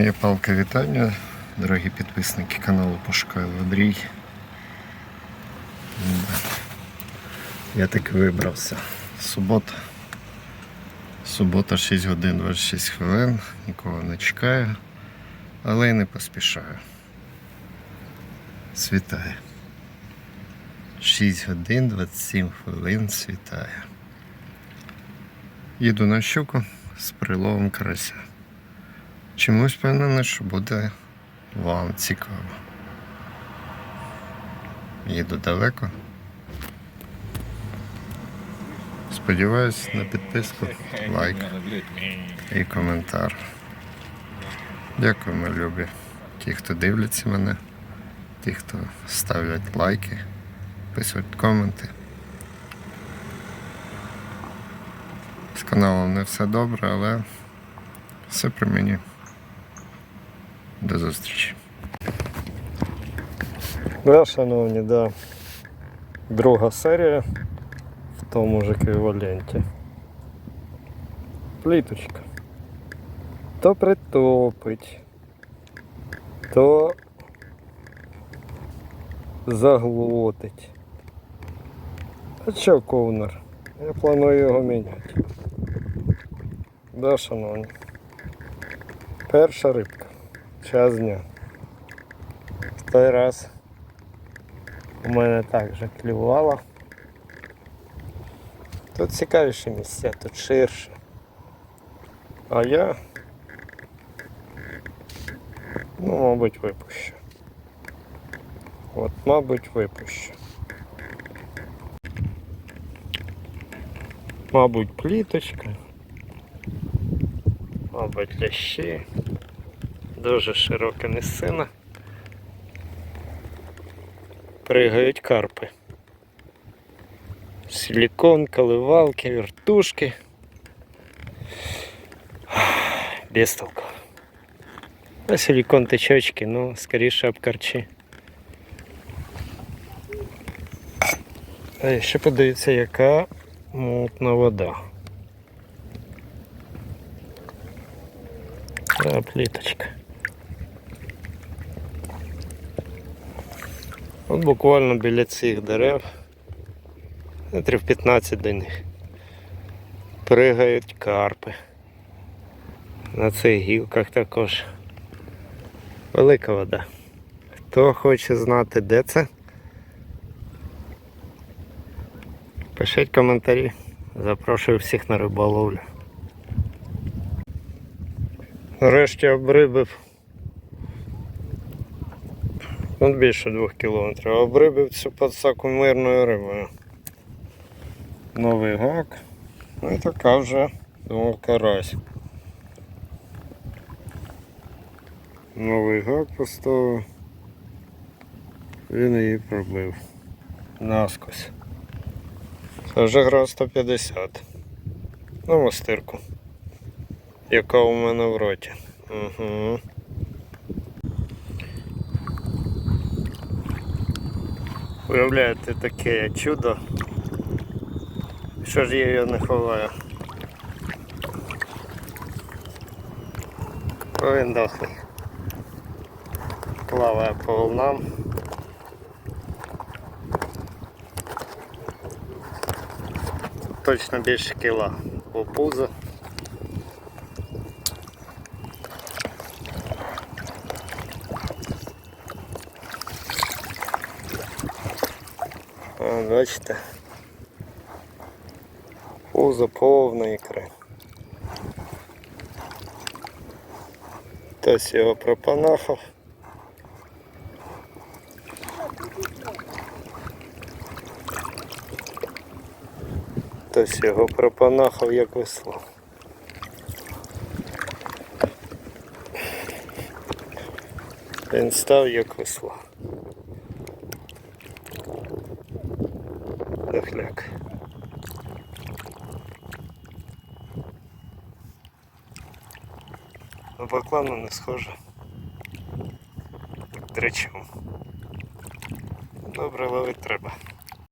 Моє палке вітання, дорогі підписники каналу Пошукаю Андрій. Я таки вибрався. Субота. Субота 6 годин 26 хвилин, нікого не чекаю, але й не поспішаю. Світає. 6 годин 27 хвилин світає. Їду на щуку з приловом карася. Чомусь впевнений, що буде вам цікаво. Їду далеко. Сподіваюсь на підписку, лайк і коментар. Дякую, мої любі. Ті, хто дивляться мене, ті, хто ставлять лайки, пишуть коменти. З каналом не все добре, але все при мені. До зустрічі. Да, шановні, да. Друга серія в тому ж еквіваленті. Пліточка. То притопить, то заглотить. А що ковнер? Я планую його міняти. Да, шановні. Перша рибка. Час дня. В той раз у мене також клювало. Тут цікавіші місця, тут ширше. А я, ну, мабуть, випущу. От, мабуть, випущу. Мабуть, пліточка. Мабуть, лящі. Дуже широка місцина. Пригають карпи. Силикон, коливалки, вертушки. Без толку. А силикон течочки, ну, скоріше об. А ще подивіться, яка мутна вода. А, пліточка. От буквально біля цих дерев, метрів 15 до них, пригають карпи. На цих гілках також велика вода. Хто хоче знати, де це? Пишіть коментарі. Запрошую всіх на риболовлю. Нарешті обрибив От більше двох кілометрів. Обрибив цю подсаку мирною рибою. Новий гак. Ну і така вже думав карась. Новий гак поставив. Він її пробив. Наскось. Це вже гра 150. Ну, мастирку. Яка у мене в роті. Угу. Уявляєте таке чудо. Що ж я його не ховаю? О, він дохлий. Плаває по волнам. Точно більше кіла по пузо. О, бачите. Пузо повна ікри. Хтось його пропанахав. Хтось його пропанахав як весло. Він став як весло. Дохляк. На баклану не схоже. Дречом. Добре ловить треба.